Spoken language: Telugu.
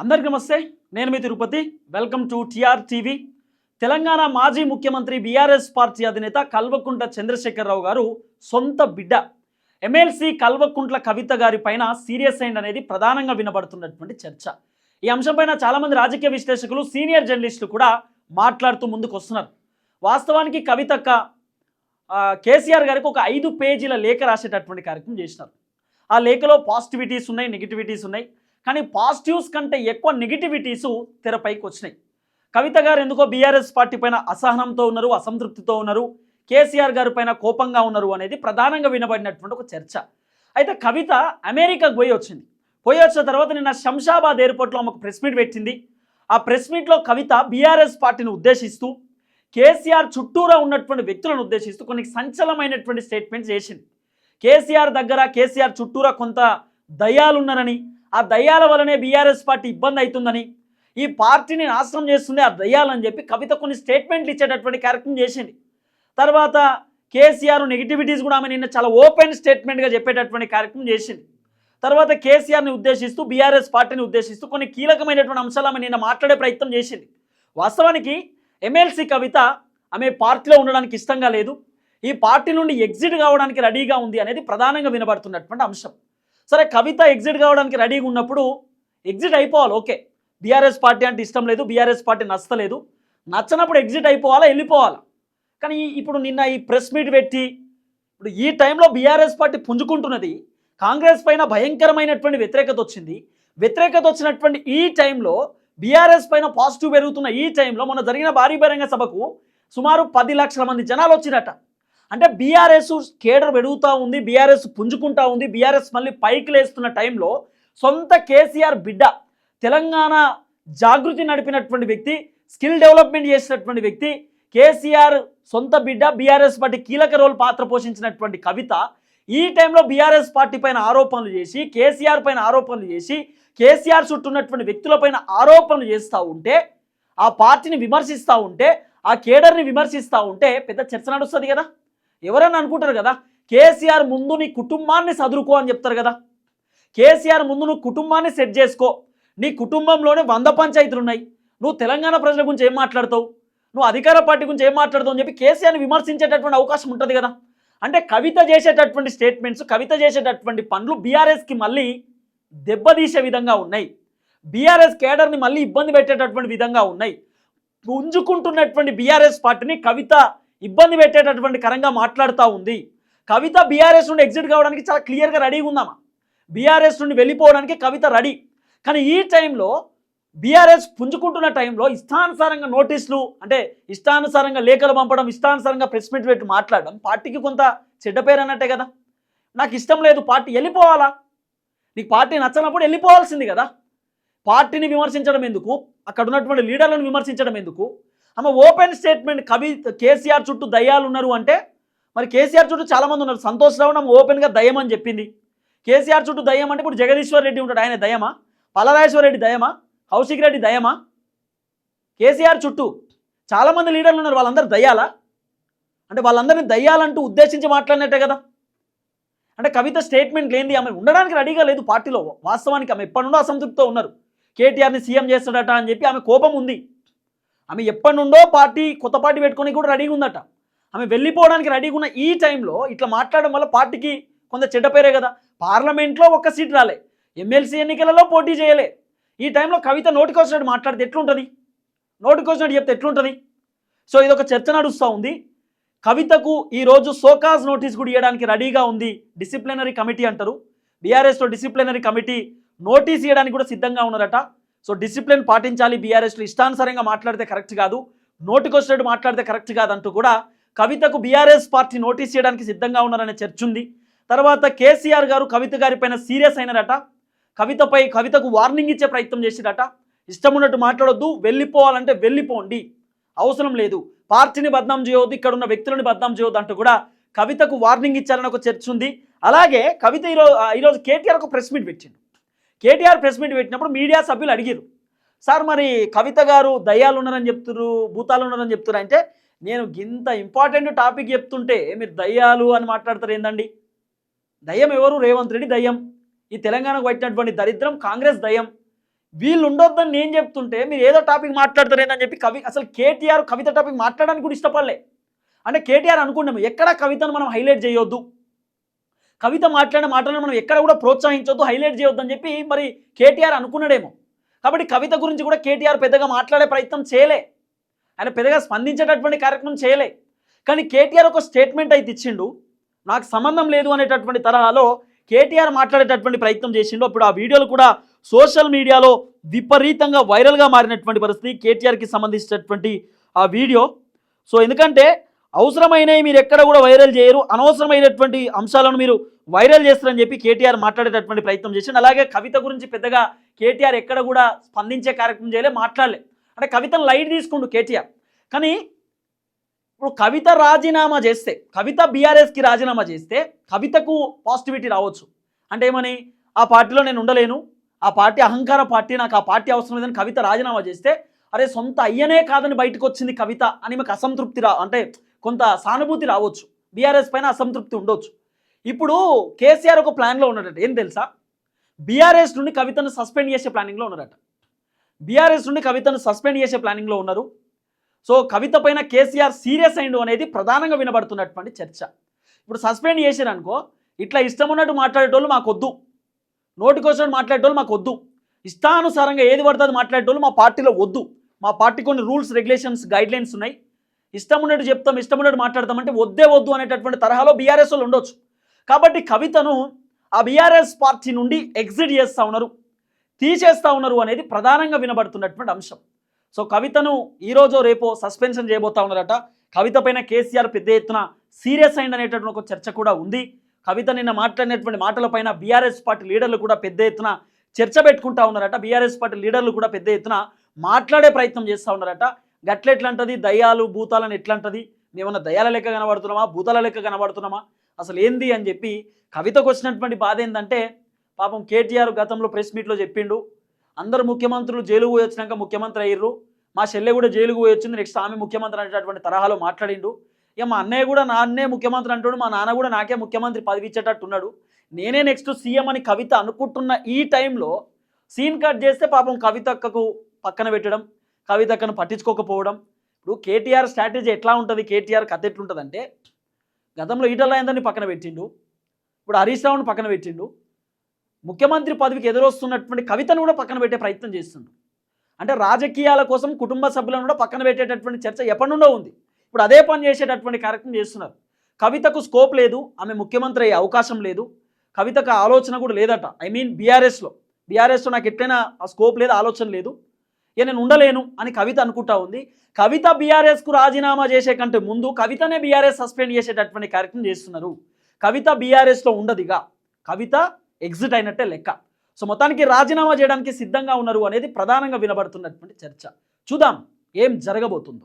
అందరికీ నమస్తే నేను మీ Tirupathi. Welcome to TR TV Telangana మాజీ ముఖ్యమంత్రి బీఆర్ఎస్ పార్టీ అధినేత కల్వకుంట్ల చంద్రశేఖరరావు గారు సొంత బిడ్డ. ఎమ్మెల్సీ కల్వకుంట్ల కవిత గారి పైన సీరియస్ అయింది అనేది ప్రధానంగా వినబడుతున్నటువంటి చర్చ. ఈ అంశంపైన చాలామంది రాజకీయ విశ్లేషకులు సీనియర్ జర్నలిస్టులు కూడా మాట్లాడుతూ ముందుకు వస్తున్నారు వాస్తవానికి కవితక్క కేసీఆర్ గారికి ఒక ఐదు పేజీల లేఖ రాసేటటువంటి కార్యక్రమం చేసినారు. ఆ లేఖలో పాజిటివిటీస్ ఉన్నాయి నెగిటివిటీస్ ఉన్నాయి. కానీ పాజిటివ్స్ కంటే ఎక్కువ నెగిటివిటీస్ తెరపైకి వచ్చినాయి కవిత గారు ఎందుకో బీఆర్ఎస్ పార్టీ పైన అసహనంతో ఉన్నారు అసంతృప్తితో ఉన్నారు కేసీఆర్ గారి పైన కోపంగా ఉన్నారు అనేది ప్రధానంగా వినబడినటువంటి ఒక చర్చ. అయితే కవిత అమెరికాకు పోయి వచ్చింది. పోయి వచ్చిన తర్వాత నిన్న శంషాబాద్ ఎయిర్పోర్ట్లో ఆమెకు ప్రెస్ మీట్ పెట్టింది. ఆ ప్రెస్ మీట్లో కవిత బీఆర్ఎస్ పార్టీని ఉద్దేశిస్తూ కేసీఆర్ చుట్టూరా ఉన్నటువంటి వ్యక్తులను ఉద్దేశిస్తూ కొన్ని సంచలనమైనటువంటి స్టేట్మెంట్స్ చేసింది. కేసీఆర్ దగ్గర కేసీఆర్ చుట్టూరా కొంత దయాలున్నారని ఆ దయ్యాల వల్లనే బీఆర్ఎస్ పార్టీ ఇబ్బంది అవుతుందని ఈ పార్టీని నాశనం చేస్తుంది ఆ దయ్యాలని చెప్పి కవిత కొన్ని స్టేట్మెంట్లు ఇచ్చేటటువంటి కార్యక్రమం చేసింది. తర్వాత కేసీఆర్ నెగిటివిటీస్ కూడా ఆమె నిన్న చాలా ఓపెన్ స్టేట్మెంట్గా చెప్పేటటువంటి కార్యక్రమం చేసింది. తర్వాత కేసీఆర్ని ఉద్దేశిస్తూ బీఆర్ఎస్ పార్టీని ఉద్దేశిస్తూ కొన్ని కీలకమైనటువంటి అంశాలు ఆమె నిన్న మాట్లాడే ప్రయత్నం చేసింది. వాస్తవానికి ఎమ్మెల్సీ కవిత ఆమె పార్టీలో ఉండడానికి ఇష్టంగా లేదు. ఈ పార్టీ నుండి ఎగ్జిట్ కావడానికి రెడీగా ఉంది అనేది ప్రధానంగా వినబడుతున్నటువంటి అంశం. సరే కవిత ఎగ్జిట్ కావడానికి రెడీగా ఉన్నప్పుడు ఎగ్జిట్ అయిపోవాలి ఓకే. బీఆర్ఎస్ పార్టీ అంటే ఇష్టం లేదు బీఆర్ఎస్ పార్టీ నచ్చలేదు. నచ్చనప్పుడు ఎగ్జిట్ అయిపోవాలా వెళ్ళిపోవాలా? కానీ ఇప్పుడు నిన్న ఈ ప్రెస్ మీట్ పెట్టి ఇప్పుడు ఈ టైంలో బీఆర్ఎస్ పార్టీ పుంజుకుంటున్నది కాంగ్రెస్ పైన భయంకరమైనటువంటి వ్యతిరేకత వచ్చింది. వ్యతిరేకత వచ్చినటువంటి ఈ టైంలో బీఆర్ఎస్ పైన పాజిటివ్ పెరుగుతున్న ఈ టైంలో మొన్న జరిగిన భారీ బహిరంగ సభకు సుమారు పది లక్షల మంది జనాలు వచ్చిరట అంటే బీఆర్ఎస్ కేడర్ పెరుగుతూ ఉంది బీఆర్ఎస్ పుంజుకుంటా ఉంది బీఆర్ఎస్ మళ్ళీ పైకి లేస్తున్న టైంలో సొంత కేసీఆర్ బిడ్డ తెలంగాణ జాగృతి నడిపినటువంటి వ్యక్తి స్కిల్ డెవలప్మెంట్ చేసినటువంటి వ్యక్తి కేసీఆర్ సొంత బిడ్డ బీఆర్ఎస్ పార్టీ కీలక రోల్ పాత్ర పోషించినటువంటి కవిత ఈ టైంలో బీఆర్ఎస్ పార్టీ పైన ఆరోపణలు చేసి కేసీఆర్ పైన ఆరోపణలు చేసి కేసీఆర్ చుట్టూ ఉన్నటువంటి వ్యక్తులపైన ఆరోపణలు చేస్తూ ఉంటే ఆ పార్టీని విమర్శిస్తూ ఉంటే ఆ కేడర్ని విమర్శిస్తూ ఉంటే పెద్ద చర్చ నడుస్తుంది కదా. ఎవరైనా అనుకుంటారు కదా కేసీఆర్ ముందు నీ కుటుంబాన్ని సదురుకో అని చెప్తారు కదా. కేసీఆర్ ముందు నువ్వు కుటుంబాన్ని సెట్ చేసుకో. నీ కుటుంబంలోనే వంద పంచాయతీలు ఉన్నాయి. నువ్వు తెలంగాణ ప్రజల గురించి ఏం మాట్లాడతావు? నువ్వు అధికార పార్టీ గురించి ఏం మాట్లాడతావు అని చెప్పి కేసీఆర్ని విమర్శించేటటువంటి అవకాశం ఉంటుంది కదా. అంటే కవిత చేసేటటువంటి స్టేట్మెంట్స్ కవిత చేసేటటువంటి పనులు బీఆర్ఎస్కి మళ్ళీ దెబ్బతీసే విధంగా ఉన్నాయి. బీఆర్ఎస్ కేడర్ని మళ్ళీ ఇబ్బంది పెట్టేటటువంటి విధంగా ఉన్నాయి. పుంజుకుంటున్నటువంటి బీఆర్ఎస్ పార్టీని కవిత ఇబ్బంది పెట్టేటటువంటి కరంగా మాట్లాడుతూ ఉంది. కవిత బీఆర్ఎస్ నుండి ఎగ్జిట్ కావడానికి చాలా క్లియర్గా రెడీగా ఉందామా బీఆర్ఎస్ నుండి వెళ్ళిపోవడానికి కవిత రెడీ. కానీ ఈ టైంలో బీఆర్ఎస్ పుంజుకుంటున్న టైంలో ఇష్టానుసారంగా నోటీసులు అంటే ఇష్టానుసారంగా లేఖలు పంపడం ఇష్టానుసారంగా ప్రెస్ మీట్ పెట్టి మాట్లాడడం పార్టీకి కొంత చెడ్డ పేరు అన్నట్టే కదా. నాకు ఇష్టం లేదు పార్టీ వెళ్ళిపోవాలా? నీకు పార్టీ నచ్చనప్పుడు వెళ్ళిపోవాల్సింది కదా. పార్టీని విమర్శించడం ఎందుకు? అక్కడ ఉన్నటువంటి లీడర్లను విమర్శించడం ఎందుకు? ఆమె ఓపెన్ స్టేట్మెంట్ కవి కేసీఆర్ చుట్టూ దయ్యాలు ఉన్నారు అంటే మరి కేసీఆర్ చుట్టూ చాలామంది ఉన్నారు. సంతోష్ రావు ఆమె ఓపెన్గా దయ్యం అని చెప్పింది. కేసీఆర్ చుట్టూ దయ్యం అంటే ఇప్పుడు జగదీశ్వర్ రెడ్డి ఉంటాడు ఆయన దయమా పలరాజేశ్వర రెడ్డి దయమా కౌశిక్ రెడ్డి దయమా కేసీఆర్ చుట్టూ చాలామంది లీడర్లు ఉన్నారు వాళ్ళందరూ దయ్యాలా? అంటే వాళ్ళందరినీ దయ్యాలంటూ ఉద్దేశించి మాట్లాడినట్టే కదా. అంటే కవిత స్టేట్మెంట్ లేనిది ఆమె ఉండడానికి రెడీగా లేదు పార్టీలో. వాస్తవానికి ఆమె ఎప్పటి నుండో అసంతృప్తితో ఉన్నారు. కేటీఆర్ని సీఎం చేస్తాడట అని చెప్పి ఆమె కోపం ఉంది. ఆమె ఎప్పటి నుండో పార్టీ కొత్త పార్టీ పెట్టుకొని కూడా రెడీగా ఉందట. ఆమె వెళ్ళిపోవడానికి రెడీగా ఉన్న ఈ టైంలో ఇట్లా మాట్లాడడం వల్ల పార్టీకి కొంత చెడ్డ పేరే కదా. పార్లమెంట్లో ఒక్క సీట్ రాలే. ఎమ్మెల్సీ ఎన్నికలలో పోటీ చేయలే. ఈ టైంలో కవిత నోటికి వచ్చినట్టు మాట్లాడితే ఎట్లుంటుంది? నోటికి వచ్చినట్టు చెప్తే ఎట్లుంటుంది? సో ఇది ఒక చర్చ నడుస్తూ ఉంది. కవితకు ఈరోజు సోకాజ్ నోటీస్ కూడా ఇవ్వడానికి రెడీగా ఉంది డిసిప్లినరీ కమిటీ అంటారు. బీఆర్ఎస్లో డిసిప్లినరీ కమిటీ నోటీస్ ఇవ్వడానికి కూడా సిద్ధంగా ఉన్నారట. సో డిసిప్లిన్ పాటించాలి బీఆర్ఎస్లో ఇష్టానుసారంగా మాట్లాడితే కరెక్ట్ కాదు నోటికొచ్చినట్టు మాట్లాడితే కరెక్ట్ కాదంటూ కూడా కవితకు బీఆర్ఎస్ పార్టీ నోటీస్ చేయడానికి సిద్ధంగా ఉన్నారనే చర్చ ఉంది. తర్వాత కేసీఆర్ గారు కవిత గారి పైన సీరియస్ అయినారట కవితపై కవితకు వార్నింగ్ ఇచ్చే ప్రయత్నం చేసిరట. ఇష్టం ఉన్నట్టు మాట్లాడొద్దు వెళ్ళిపోవాలంటే వెళ్ళిపోండి. అవసరం లేదు. పార్టీని బద్నాం చేయవద్దు ఇక్కడ ఉన్న వ్యక్తులను బద్నాం చేయవద్దు అంటూ కూడా కవితకు వార్నింగ్ ఇచ్చారని ఒక చర్చ ఉంది. అలాగే కవిత ఈరోజు ఈరోజు కేటీఆర్ ఒక ప్రెస్ మీట్ పెట్టిండు. కేటీఆర్ ప్రెస్ మీట్ పెట్టినప్పుడు మీడియా సభ్యులు అడిగారు సార్ మరి కవిత గారు దయ్యాలు ఉన్నారని చెప్తున్నారు భూతాలు ఉన్నారని చెప్తున్నారు అంటే నేను ఇంత ఇంపార్టెంట్ టాపిక్ చెప్తుంటే మీరు దయ్యాలు అని మాట్లాడతారు ఏందండి? దయ్యం ఎవరు? రేవంత్ రెడ్డి దయ్యం. ఈ తెలంగాణకు పట్టినటువంటి దరిద్రం కాంగ్రెస్ దయ్యం. వీళ్ళు ఉండొద్దని నేను చెప్తుంటే మీరు ఏదో టాపిక్ మాట్లాడతారేందని చెప్పి కవి అసలు కేటీఆర్ కవిత టాపిక్ మాట్లాడడానికి కూడా ఇష్టపడలే. అంటే కేటీఆర్ అనుకున్నాము ఎక్కడ కవితను మనం హైలైట్ చేయొద్దు. కవిత మాట్లాడిన మాటలను మనం ఎక్కడ కూడా ప్రోత్సహించొద్దు హైలైట్ చేయొద్దు అని చెప్పి మరి కేటీఆర్ అనుకున్నాడేమో. కాబట్టి కవిత గురించి కూడా కేటీఆర్ పెద్దగా మాట్లాడే ప్రయత్నం చేయలే. ఆయన పెద్దగా స్పందించేటటువంటి కార్యక్రమం చేయలే. కానీ కేటీఆర్ ఒక స్టేట్మెంట్ అయితే ఇచ్చిండు. నాకు సంబంధం లేదు అనేటటువంటి తరహాలో కేటీఆర్ మాట్లాడేటటువంటి ప్రయత్నం చేసిండు. అప్పుడు ఆ వీడియోలు కూడా సోషల్ మీడియాలో విపరీతంగా వైరల్గా మారినటువంటి పరిస్థితి కేటీఆర్కి సంబంధించినటువంటి ఆ వీడియో. సో ఎందుకంటే అవసరమైనవి మీరు ఎక్కడ కూడా వైరల్ చేయరు. అనవసరమైనటువంటి అంశాలను మీరు వైరల్ చేస్తారని చెప్పి కేటీఆర్ మాట్లాడేటటువంటి ప్రయత్నం చేసిండు. అలాగే కవిత గురించి పెద్దగా కేటీఆర్ ఎక్కడ కూడా స్పందించే కార్యక్రమం చేయలే మాట్లాడలే. అంటే కవితను లైట్ తీసుకుండు కేటీఆర్. కానీ ఇప్పుడు కవిత రాజీనామా చేస్తే కవిత బీఆర్ఎస్కి రాజీనామా చేస్తే కవితకు పాజిటివిటీ రావచ్చు. అంటే ఏమని? ఆ పార్టీలో నేను ఉండలేను. ఆ పార్టీ అహంకార పార్టీ నాకు ఆ పార్టీ అవసరం లేదని కవిత రాజీనామా చేస్తే అరే సొంత అయ్యనే కాదని బయటకు వచ్చింది కవిత అని మీకు అసంతృప్తి రా అంటే కొంత సానుభూతి రావచ్చు. బీఆర్ఎస్ పైన అసంతృప్తి ఉండొచ్చు. ఇప్పుడు కేసీఆర్ ఒక ప్లాన్లో ఉన్నాడట. ఏం తెలుసా? బీఆర్ఎస్ నుండి కవితను సస్పెండ్ చేసే ప్లానింగ్లో ఉన్నారట. బీఆర్ఎస్ నుండి కవితను సస్పెండ్ చేసే ప్లానింగ్లో ఉన్నారు. సో కవిత పైన కేసీఆర్ సీరియస్ అయిండు అనేది ప్రధానంగా వినబడుతున్నటువంటి చర్చ. ఇప్పుడు సస్పెండ్ చేశారనుకో ఇట్లా ఇష్టం ఉన్నట్టు మాట్లాడేటోళ్ళు మాకు వద్దు నోటికొచ్చినట్టు మాట్లాడేటోళ్ళు మాకు వద్దు ఇష్టానుసారంగా ఏది పడుతుంది మాట్లాడేటోళ్ళు మా పార్టీలో వద్దు. మా పార్టీ కొన్ని రూల్స్ రెగ్యులేషన్స్ గైడ్లైన్స్ ఉన్నాయి. ఇష్టం ఉన్నట్టు చెప్తాం ఇష్టం ఉన్నట్టు మాట్లాడతామంటే వద్దే వద్దు అనేటటువంటి తరహాలో బీఆర్ఎస్ వాళ్ళు ఉండొచ్చు. కాబట్టి కవితను ఆ బీఆర్ఎస్ పార్టీ నుండి ఎగ్జిట్ చేస్తూ ఉన్నారు తీసేస్తూ ఉన్నారు అనేది ప్రధానంగా వినబడుతున్నటువంటి అంశం. సో కవితను ఈరోజు రేపో సస్పెన్షన్ చేయబోతా ఉన్నారట. కవిత పైన కేసీఆర్ పెద్ద ఎత్తున సీరియస్ అయింది అనేటటువంటి ఒక చర్చ కూడా ఉంది. కవిత నిన్న మాట్లాడినటువంటి మాటలపైన బీఆర్ఎస్ పార్టీ లీడర్లు కూడా పెద్ద ఎత్తున చర్చ పెట్టుకుంటా ఉన్నారట. బీఆర్ఎస్ పార్టీ లీడర్లు కూడా పెద్ద ఎత్తున మాట్లాడే ప్రయత్నం చేస్తూ ఉన్నారట. గట్ల ఎట్లంటది దయ్యాలు భూతాలను ఎట్లంటది? మేమన్నా దయ్యాల లెక్క కనబడుతున్నామా? భూతాల లెక్క కనబడుతున్నామా? అసలు ఏంది అని చెప్పి కవితకు వచ్చినటువంటి బాధ ఏంటంటే పాపం కేటీఆర్ గతంలో ప్రెస్ మీట్లో చెప్పిండు. అందరు ముఖ్యమంత్రులు జైలుకు పోయి వచ్చినాక ముఖ్యమంత్రి అయ్యారు మా చెల్లె కూడా జైలుకు పోయి వచ్చింది నెక్స్ట్ ఆమె ముఖ్యమంత్రి అనేటటువంటి తరహాలో మాట్లాడిండు. ఇక మా అన్నయ్య కూడా నాన్నే ముఖ్యమంత్రి అంటాడు మా నాన్న కూడా నాకే ముఖ్యమంత్రి పదవి నేనే నెక్స్ట్ సీఎం అని కవిత అనుకుంటున్న ఈ టైంలో సీన్ కట్ చేస్తే పాపం కవితక్కకు పక్కన పెట్టడం. కవితక్కను పట్టించుకోకపోవడం. ఇప్పుడు కేటీఆర్ స్ట్రాటజీ ఎట్లా ఉంటుంది? కేటీఆర్ కథ ఎట్లుంటుందంటే గతంలో ఈటల రాజేందర్ని పక్కన పెట్టిండు. ఇప్పుడు హరీష్ రావుని పక్కన పెట్టిండు. ముఖ్యమంత్రి పదవికి ఎదురొస్తున్నటువంటి కవితను కూడా పక్కన పెట్టే ప్రయత్నం చేస్తుండు. అంటే రాజకీయాల కోసం కుటుంబ సభ్యులను కూడా పక్కన పెట్టేటటువంటి చర్చ ఎప్పటి నుండో ఉంది. ఇప్పుడు అదే పని చేసేటటువంటి కార్యక్రమం చేస్తున్నారు. కవితకు స్కోప్ లేదు ఆమె ముఖ్యమంత్రి అయ్యే అవకాశం లేదు. కవితకు ఆలోచన కూడా లేదట. ఐ మీన్ బీఆర్ఎస్లో. బీఆర్ఎస్లో నాకు ఎట్లయినా ఆ స్కోప్ లేదు ఆలోచన లేదు. ఇక నేను ఉండలేను అని కవిత అనుకుంటా ఉంది. కవిత బీఆర్ఎస్కు రాజీనామా చేసే కంటే ముందు కవితనే బీఆర్ఎస్ సస్పెండ్ చేసేటటువంటి కార్యక్రమం చేస్తున్నారు. కవిత బీఆర్ఎస్లో ఉండదిగా. కవిత ఎగ్జిట్ అయినట్టే లెక్క. సో మొత్తానికి రాజీనామా చేయడానికి సిద్ధంగా ఉన్నారు అనేది ప్రధానంగా వినబడుతున్నటువంటి చర్చ. చూద్దాం ఏం జరగబోతుందో.